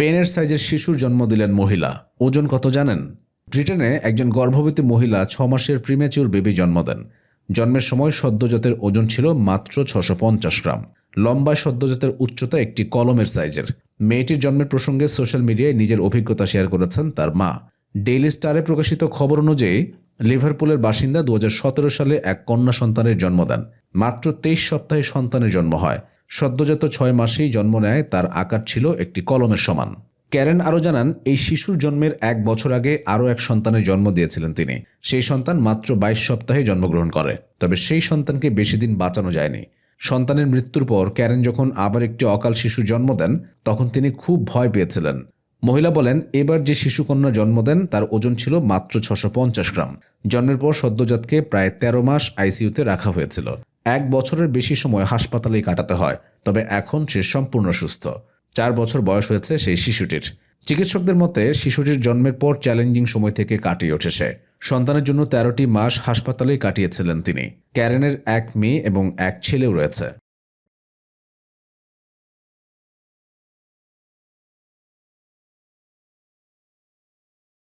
পেনের সাইজের শিশুর জন্ম দিলেন মহিলা। ওজন কত জানেন? ব্রিটেনে একজন গর্ভবতী মহিলা ছ মাসের প্রিমেচিউর বেবি জন্ম দেন। জন্মের সময় সদ্যজাতের ওজন ছিল মাত্র ছশো পঞ্চাশ গ্রাম। লম্বায় সদ্যজাতের উচ্চতা একটি কলমের সাইজের। মেয়েটির জন্মের প্রসঙ্গে সোশ্যাল মিডিয়ায় নিজের অভিজ্ঞতা শেয়ার করেছেন তার মা। ডেইলি স্টারে প্রকাশিত খবর অনুযায়ী, লিভারপুলের বাসিন্দা দু হাজার সতেরো সালে এক কন্যা সন্তানের জন্ম দেন। মাত্র তেইশ সপ্তাহে সন্তানের জন্ম হয়। সদ্যজাত ছয় মাসেই জন্ম নেয়, তার আকার ছিল একটি কলমের সমান। ক্যারেন আরও জানান, এই শিশুর জন্মের এক বছর আগে আরও এক সন্তানের জন্ম দিয়েছিলেন তিনি। সেই সন্তান মাত্র বাইশ সপ্তাহে জন্মগ্রহণ করে। তবে সেই সন্তানকে বেশি দিন বাঁচানো যায়নি। সন্তানের মৃত্যুর পর ক্যারেন যখন আবার একটি অকাল শিশু জন্ম দেন, তখন তিনি খুব ভয় পেয়েছিলেন। মহিলা বলেন, এবার যে শিশুকন্যা জন্ম দেন, তার ওজন ছিল মাত্র ছশো গ্রাম। জন্মের পর সদ্যজাতকে প্রায় তেরো মাস আইসিইউতে রাখা হয়েছিল। এক বছরের বেশি সময় হাসপাতালেই কাটাতে হয়, তবে এখন সে সম্পূর্ণ সুস্থ। চার বছর বয়স হয়েছে সেই শিশুটির। চিকিৎসকদের মতে, শিশুটির জন্মের পর চ্যালেঞ্জিং সময় থেকে কাটিয়ে ওঠে সে। সন্তানের জন্য তেরোটি মাস হাসপাতালেই কাটিয়েছিলেন তিনি। ক্যারেনের এক মেয়ে এবং এক ছেলেও রয়েছে।